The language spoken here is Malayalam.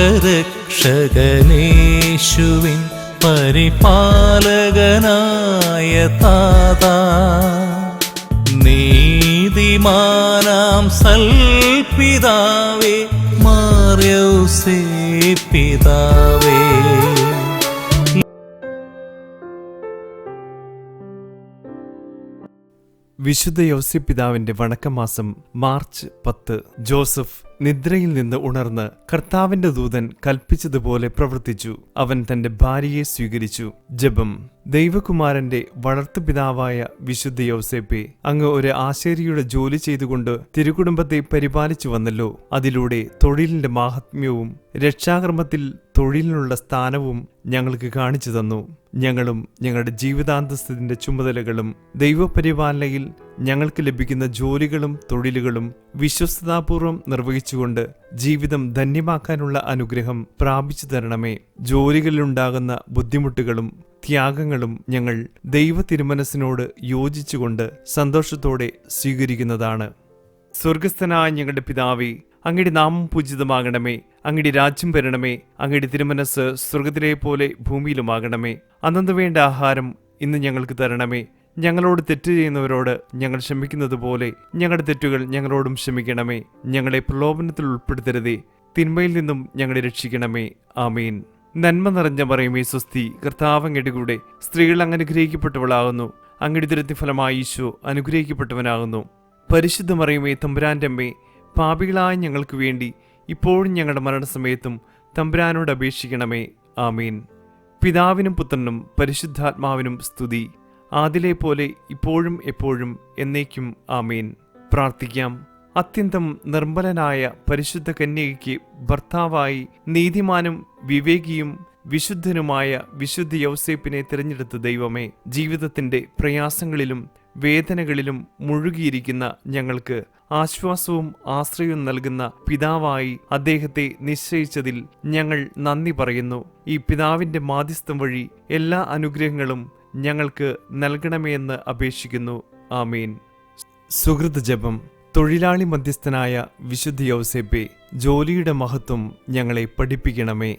ലോകരക്ഷകനേശുവിൻ പരിപാലകനായ താതാ. നീതിമാനാം സൽപിതാവേ മാറിയൗസേ പിതാവേ വിശുദ്ധ യൗസ്യപിതാവിന്റെ വണക്കമാസം മാർച്ച് പത്ത് ജോസഫ് നിദ്രയിൽ നിന്ന് ഉണർന്ന് കർത്താവിന്റെ ദൂതൻ കൽപ്പിച്ചതുപോലെ പ്രവർത്തിച്ചു. അവൻ തന്റെ ഭാര്യയെ സ്വീകരിച്ചു. ജപം. ദൈവകുമാരന്റെ വളർത്തുപിതാവായ വിശുദ്ധ യോസേപ്പെ അങ്ങ് ഒരു ആശേരിയുടെ ജോലി ചെയ്തുകൊണ്ട് തിരുകുടുംബത്തെ പരിപാലിച്ചു വന്നല്ലോ. അതിലൂടെ തൊഴിലിന്റെ മാഹാത്മ്യവും രക്ഷാകർമ്മത്തിൽ തൊഴിലിനുള്ള സ്ഥാനവും ഞങ്ങൾക്ക് കാണിച്ചു തന്നു. ഞങ്ങളും ഞങ്ങളുടെ ജീവിതാന്തസ്ഥത്തിന്റെ ചുമതലകളും ദൈവപരിപാലനയിൽ ഞങ്ങൾക്ക് ലഭിക്കുന്ന ജോലികളും തൊഴിലുകളും വിശ്വസ്തതാപൂർവം നിർവഹിച്ചുകൊണ്ട് ജീവിതം ധന്യമാക്കാനുള്ള അനുഗ്രഹം പ്രാപിച്ചു തരണമേ. ജോലികളിലുണ്ടാകുന്ന ബുദ്ധിമുട്ടുകളും ത്യാഗങ്ങളും ഞങ്ങൾ ദൈവ തിരുമനസിനോട് യോജിച്ചുകൊണ്ട് സന്തോഷത്തോടെ സ്വീകരിക്കുന്നതാണ്. സ്വർഗസ്ഥനായ ഞങ്ങളുടെ പിതാവേ അങ്ങയുടെ നാമം പൂജിതമാകണമേ. അങ്ങയുടെ രാജ്യം വരണമേ. അങ്ങയുടെ തിരുമനസ് സ്വർഗത്തിലെ പോലെ ഭൂമിയിലുമാകണമേ. അന്നു വേണ്ട ആഹാരം ഇന്ന് ഞങ്ങൾക്ക് തരണമേ. ഞങ്ങളോട് തെറ്റ് ചെയ്യുന്നവരോട് ഞങ്ങൾ ക്ഷമിക്കുന്നത് പോലെ ഞങ്ങളുടെ തെറ്റുകൾ ഞങ്ങളോടും ക്ഷമിക്കണമേ. ഞങ്ങളെ പ്രലോഭനത്തിൽ ഉൾപ്പെടുത്തരുതേ. തിന്മയിൽ നിന്നും ഞങ്ങളെ രക്ഷിക്കണമേ. ആമീൻ. നന്മ നിറഞ്ഞ പറയുമേ സ്വസ്തി കർത്താവങ്ങയുടെ കൂടെ സ്ത്രീകൾ അങ്ങ് അനുഗ്രഹിക്കപ്പെട്ടവളാകുന്നു അങ്ങയുടെ ദുരത്തി ഫലമായി ഈശോ അനുഗ്രഹിക്കപ്പെട്ടവനാകുന്നു. പരിശുദ്ധ മറിയുമേ തമ്പുരാന്റെ അമ്മേ പാപികളായ ഞങ്ങൾക്ക് വേണ്ടി ഇപ്പോഴും ഞങ്ങളുടെ മരണസമയത്തും തമ്പുരാനോട് അപേക്ഷിക്കണമേ. ആമീൻ. പിതാവിനും പുത്രനും പരിശുദ്ധാത്മാവിനും സ്തുതി. ആദിലെ പോലെ ഇപ്പോഴും എപ്പോഴും എന്നേക്കും ആമീൻ. പ്രാർത്ഥിക്കാം. അത്യന്തം നിർമ്മലനായ പരിശുദ്ധ കന്യകയ്ക്ക് ഭർത്താവായി നീതിമാനും വിവേകിയും വിശുദ്ധനുമായ വിശുദ്ധ യൗസേപ്പിനെ തിരഞ്ഞെടുത്ത ദൈവമേ ജീവിതത്തിന്റെ പ്രയാസങ്ങളിലും വേദനകളിലും മുഴുകിയിരിക്കുന്ന ഞങ്ങൾക്ക് ആശ്വാസവും ആശ്രയവും നൽകുന്ന പിതാവായി അദ്ദേഹത്തെ നിശ്ചയിച്ചതിൽ ഞങ്ങൾ നന്ദി പറയുന്നു. ഈ പിതാവിന്റെ മാധ്യസ്ഥം വഴി എല്ലാ അനുഗ്രഹങ്ങളും ഞങ്ങൾക്ക് നൽകണമെന്ന് അപേക്ഷിക്കുന്നു. ആമീൻ. സുഹൃത് ജപം. തൊഴിലാളി മധ്യസ്ഥനായ വിശുദ്ധ യൗസേപ്പെ ജോലിയുടെ മഹത്വം ഞങ്ങളെ പഠിപ്പിക്കണമേ.